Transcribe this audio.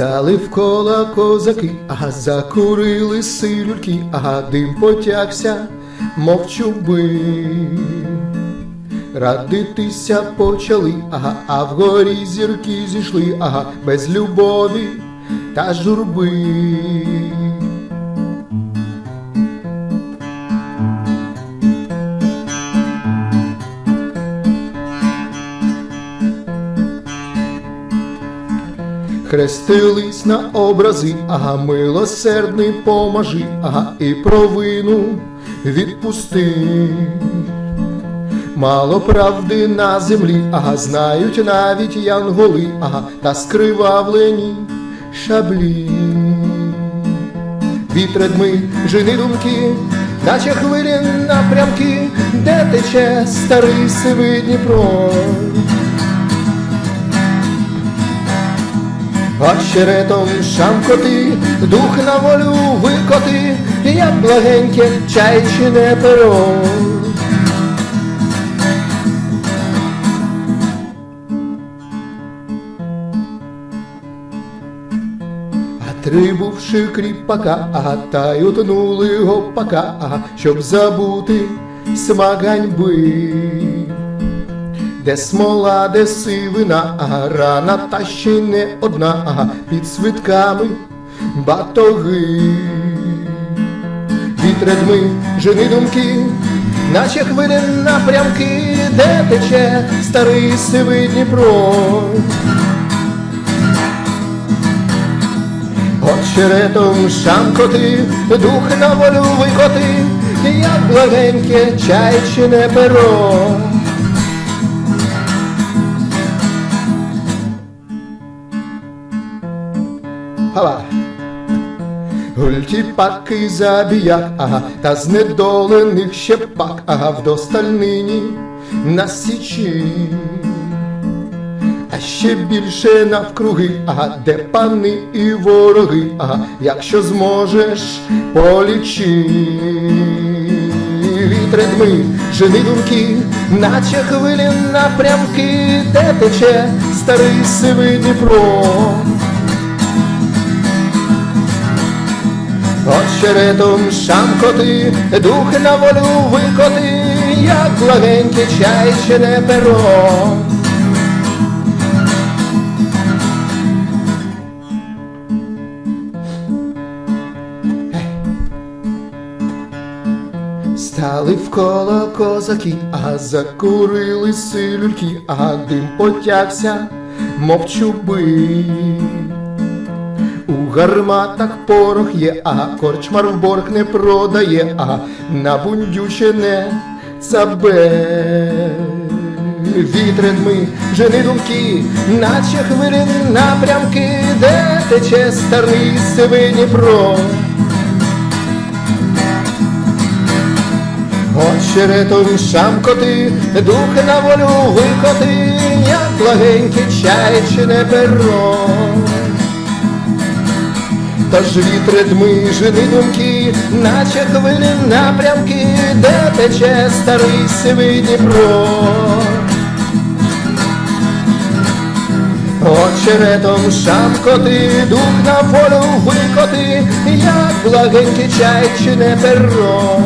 Стали вкола козаки, ага, закурили силюльки, ага, дим потягся, мов чуби. Радитися почали, ага, а вгорі зірки зійшли, ага, без любові та журби. Хрестились на образи, ага, милосердний поможи, ага, і провину відпусти. Мало правди на землі, ага, знають навіть янголи, ага, та скривавлені шаблі. Вітре дми, жени думки, наче хвилі напрямки, де тече старий сивий Дніпро. Очеретом шамкоти, дух на волю викоти, як благеньке чайчине перо. А три бувши кріпака, ага, та й утонули гопака, щоб забути смак ганьби. Де смола, де сивина, ага, рана та ще не одна, під свитками батоги. Вітре дми, жени думки, наче хвилі напрямки, де тече старий сивий Дніпро. Очеретом шамкоти, дух на волю викоти, як благеньке чайчине перо. Хава. Гульті паки забіяк, ага, та знедолених ще пак, ага, вдосталь нині на січі. А ще більше навкруги, ага, де пани і вороги, ага, якщо зможеш полічи. Вітре дми, жени думки, наче хвилі напрямки, де тече старий сивий Дніпро. Очеретом шамкоти, дух на волю викоти, як благеньке чайчине перо. Стали вколо козаки, а закурили силюльки, а дим потягся, мов чуби. Гарматах порох є, а корчмар в борг не продає, а на бундючене цабе. Вітре дми, жени думки, наче хвилі напрямки, де тече старий сивий Дніпро. Очеретом шамкоти, дух на волю викоти, як благеньке чайчине перо. Тож вітре дми, жени думки, наче хвилі напрямки, де тече старий сивий Дніпро. Очеретом шамкоти, дух на полю викоти, як благеньке чайчине перо.